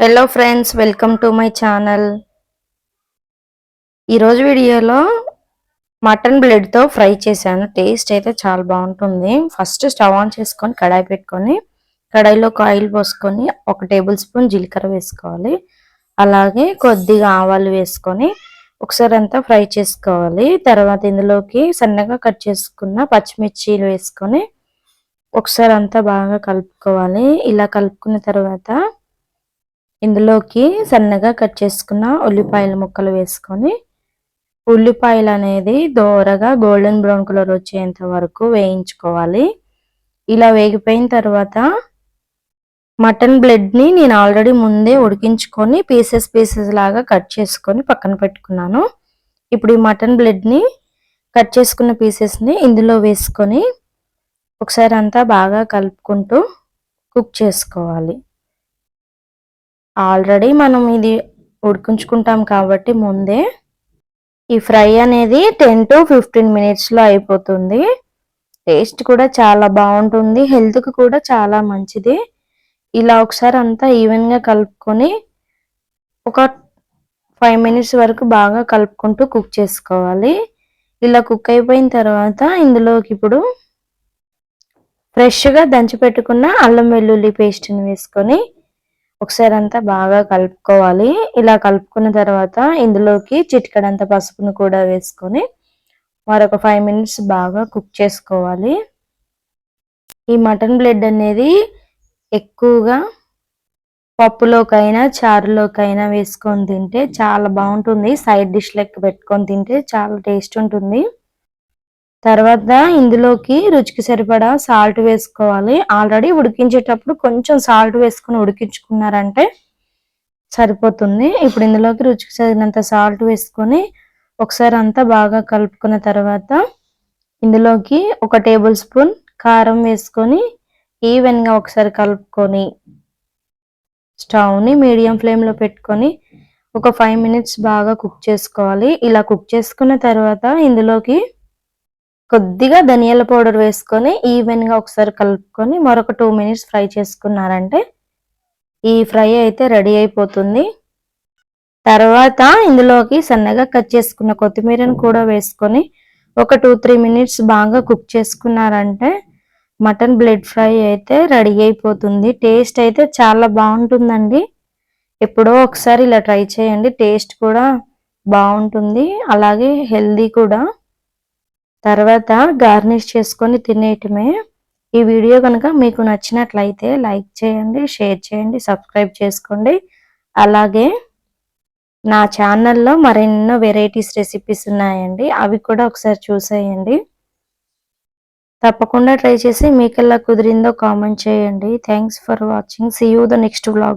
Hello friends welcome to my channel ఈరోజు వీడియోలో mutton బ్లెడ్తో ఫ్రై చేశాను. టేస్ట్ అయితే చాలా బాగుంటుంది. ఫస్ట్ స్టవ్ ఆన్ చేసుకొని కడాయి పెట్టుకొని కడాయిలో ఆయిల్ పోసుకొని ఒక టేబుల్ స్పూన్ జీలకర్ర వేసుకోవాలి. అలాగే కొద్దిగా ఆవాలు వేసుకొని ఒకసారి అంతా ఫ్రై చేసుకోవాలి. తర్వాత ఇందులోకి సన్నగా కట్ చేసుకున్న పచ్చిమిర్చీలు వేసుకొని ఒకసారి అంతా బాగా కలుపుకోవాలి. ఇలా కలుపుకున్న తర్వాత ఇందులోకి సన్నగా కట్ చేసుకున్న ఉల్లిపాయల ముక్కలు వేసుకొని ఉల్లిపాయలు అనేది దోరగా గోల్డెన్ బ్రౌన్ కలర్ వచ్చేంత వరకు వేయించుకోవాలి. ఇలా వేగిపోయిన తర్వాత మటన్ బ్లడ్ని నేను ఆల్రెడీ ముందే ఉడికించుకొని పీసెస్ పీసెస్ లాగా కట్ చేసుకొని పక్కన పెట్టుకున్నాను. ఇప్పుడు ఈ మటన్ బ్లడ్ని కట్ చేసుకున్న పీసెస్ని ఇందులో వేసుకొని ఒకసారి అంతా బాగా కలుపుకుంటూ కుక్ చేసుకోవాలి. ఆల్రెడీ మనం ఇది ఉడికించుకుంటాం కాబట్టి ముందే ఈ ఫ్రై అనేది టెన్ టు ఫిఫ్టీన్ మినిట్స్లో అయిపోతుంది. టేస్ట్ కూడా చాలా బాగుంటుంది. హెల్త్కి కూడా చాలా మంచిది. ఇలా ఒకసారి అంతా ఈవెన్గా కలుపుకొని ఒక ఫైవ్ మినిట్స్ వరకు బాగా కలుపుకుంటూ కుక్ చేసుకోవాలి. ఇలా కుక్ అయిపోయిన తర్వాత ఇందులోకి ఇప్పుడు ఫ్రెష్గా దంచి పెట్టుకున్న అల్లం వెల్లుల్లి పేస్ట్ని వేసుకొని ఒకసారి అంతా బాగా కలుపుకోవాలి. ఇలా కలుపుకున్న తర్వాత ఇందులోకి చిటికడంత పసుపును కూడా వేసుకొని మరొక ఫైవ్ మినిట్స్ బాగా కుక్ చేసుకోవాలి. ఈ మటన్ బ్లెడ్ అనేది ఎక్కువగా పప్పులోకైనా చారులోకైనా వేసుకొని తింటే చాలా బాగుంటుంది. సైడ్ డిష్ లెక్క పెట్టుకొని తింటే చాలా టేస్ట్ ఉంటుంది. తర్వాత ఇందులోకి రుచికి సరిపడా సాల్ట్ వేసుకోవాలి. ఆల్రెడీ ఉడికించేటప్పుడు కొంచెం సాల్ట్ వేసుకుని ఉడికించుకున్నారంటే సరిపోతుంది. ఇప్పుడు ఇందులోకి రుచికి సరిగినంత సాల్ట్ వేసుకొని ఒకసారి అంతా బాగా కలుపుకున్న తర్వాత ఇందులోకి ఒక టేబుల్ స్పూన్ కారం వేసుకొని ఈవెన్గా ఒకసారి కలుపుకొని స్టవ్ని మీడియం ఫ్లేమ్లో పెట్టుకొని ఒక ఫైవ్ మినిట్స్ బాగా కుక్ చేసుకోవాలి. ఇలా కుక్ చేసుకున్న తర్వాత ఇందులోకి కొద్దిగా ధనియాల పౌడర్ వేసుకొని ఈవెన్గా ఒకసారి కలుపుకొని మరొక టూ మినిట్స్ ఫ్రై చేసుకున్నారంటే ఈ ఫ్రై అయితే రెడీ అయిపోతుంది. తర్వాత ఇందులోకి సన్నగా కట్ చేసుకున్న కొత్తిమీరను కూడా వేసుకొని ఒక టూ త్రీ మినిట్స్ బాగా కుక్ చేసుకున్నారంటే మటన్ బ్లడ్ ఫ్రై అయితే రెడీ అయిపోతుంది. టేస్ట్ అయితే చాలా బాగుంటుందండి. ఎప్పుడో ఒకసారి ఇలా ట్రై చేయండి టేస్ట్ కూడా బాగుంటుంది. అలాగే హెల్దీ కూడా. తర్వాత గార్నిష్ చేసుకొని తినేయటమే. ఈ వీడియో కనుక మీకు నచ్చినట్లయితే లైక్ చేయండి షేర్ చేయండి సబ్స్క్రైబ్ చేసుకోండి. అలాగే నా ఛానల్లో మరెన్నో వెరైటీస్ రెసిపీస్ ఉన్నాయండి. అవి కూడా ఒకసారి చూసేయండి. తప్పకుండా ట్రై చేసి మీకెల్లా కుదిరిందో కామెంట్ చేయండి. Thanks for watching see you the next blog